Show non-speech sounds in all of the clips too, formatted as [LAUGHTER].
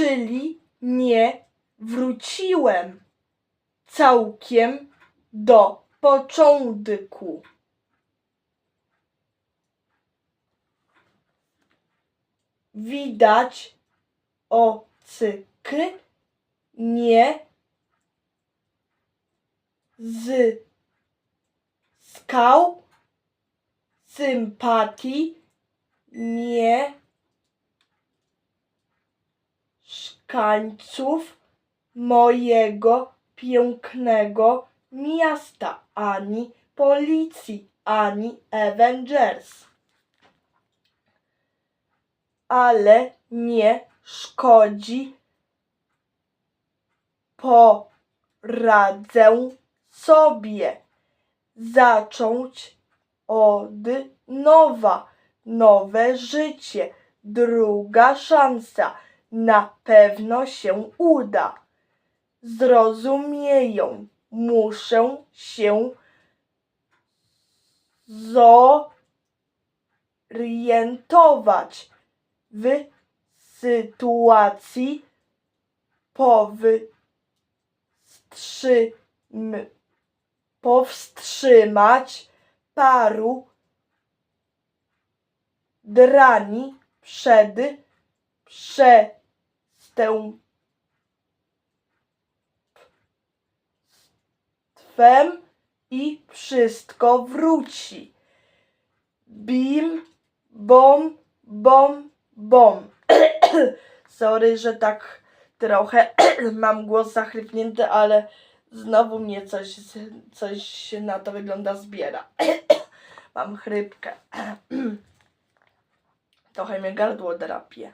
czyli nie wróciłem całkiem do początku. Widać ocyk nie z skał sympatii nie mieszkańców mojego pięknego miasta, ani policji, ani Avengers. Ale nie szkodzi, poradzę sobie zacząć od nowa, nowe życie, druga szansa. Na pewno się uda. Zrozumieją, muszę się zorientować w sytuacji powstrzym, powstrzymać paru drani przed przestępstwem i wszystko wróci. Bim, bom, bom, bom. [COUGHS] Sorry, że tak trochę [COUGHS] mam głos zachrypnięty, ale znowu mnie coś, coś na to wygląda zbiera. [COUGHS] mam chrypkę. Trochę mnie gardło drapie.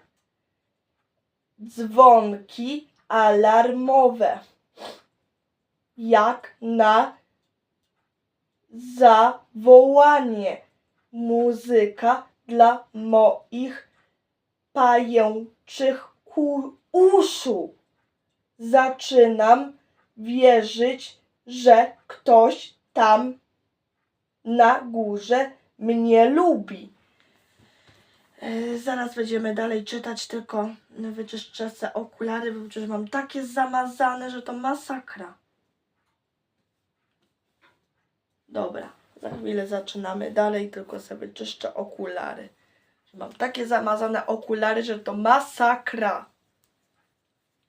Dzwonki alarmowe. Jak na zawołanie. Muzyka dla moich pajęczych uszu. Zaczynam wierzyć, że ktoś tam na górze mnie lubi. E, Zaraz będziemy dalej czytać, tylko wyczyszczę se okulary, bo przecież mam takie zamazane, że to masakra. Dobra, za chwilę zaczynamy dalej, tylko sobie wyczyszczę okulary. Mam takie zamazane okulary, że to masakra.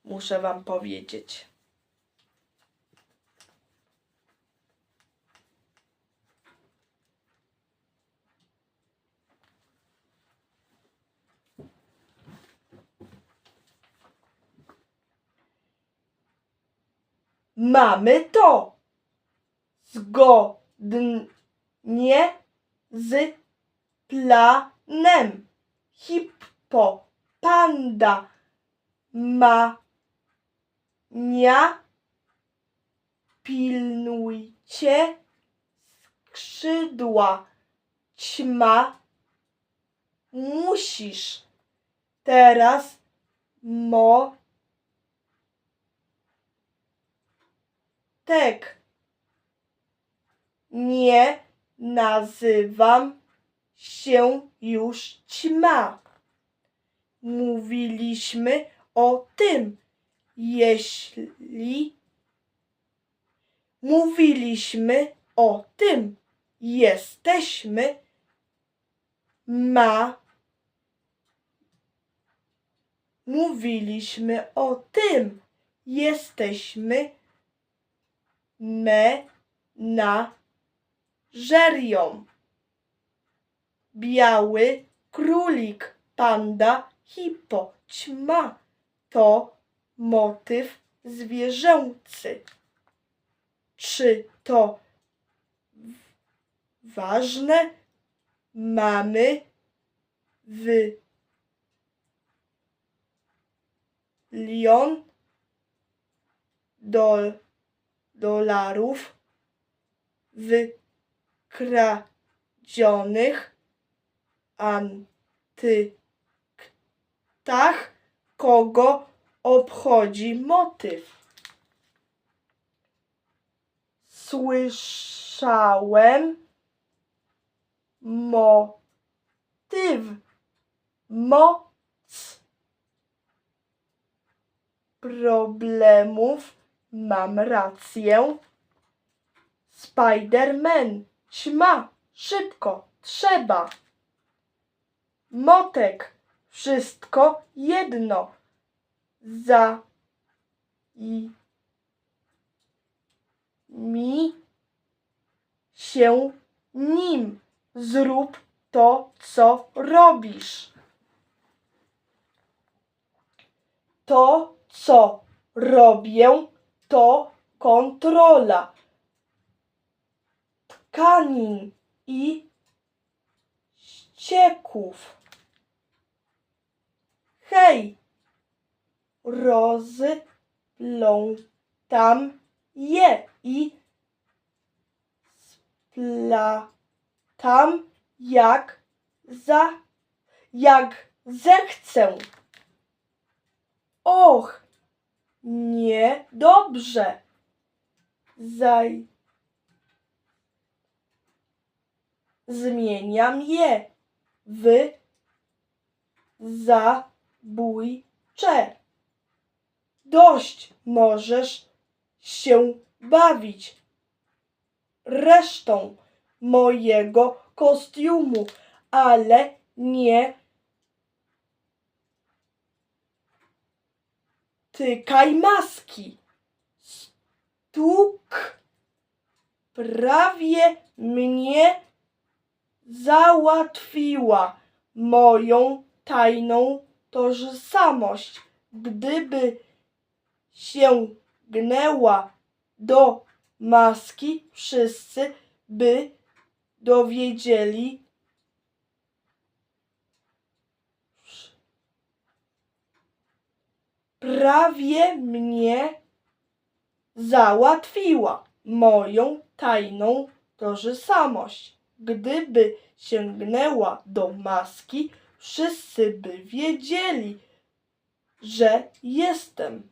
Muszę wam powiedzieć. Mamy to. Zgodnie z planem. Hippo, panda, mania. Pilnujcie skrzydła. Ćma. Musisz. Teraz mo. Tek. Nie nazywam się już ćma. Mówiliśmy o tym, jeśli mówiliśmy o tym, jesteśmy ma. Mówiliśmy o tym, jesteśmy me na żerią. Biały królik, panda, hippo, ćma to motyw zwierzęcy. Czy to ważne? Mamy w lion dol, dolarów wykradzionych antyktach, kogo obchodzi motyw. Słyszałem motyw, moc, problemów. Mam rację. Spider-Man, ćma, szybko, trzeba. Motek, wszystko jedno. Za i mi się nim. Zrób to, co robisz. To, co robię, to kontrola tkanin i ścieków. Hej, rozplątam je i splatam jak za, jak zechcę. Och, niedobrze. Zaj. Zmieniam je w zabójcze. Dość możesz się bawić resztą mojego kostiumu, ale nie tykaj maski. Stuk prawie mnie załatwiła moją tajną tożsamość. Gdyby sięgnęła do maski, wszyscy by dowiedzieli, prawie mnie załatwiła moją tajną tożsamość. Gdyby sięgnęła do maski, wszyscy by wiedzieli, że jestem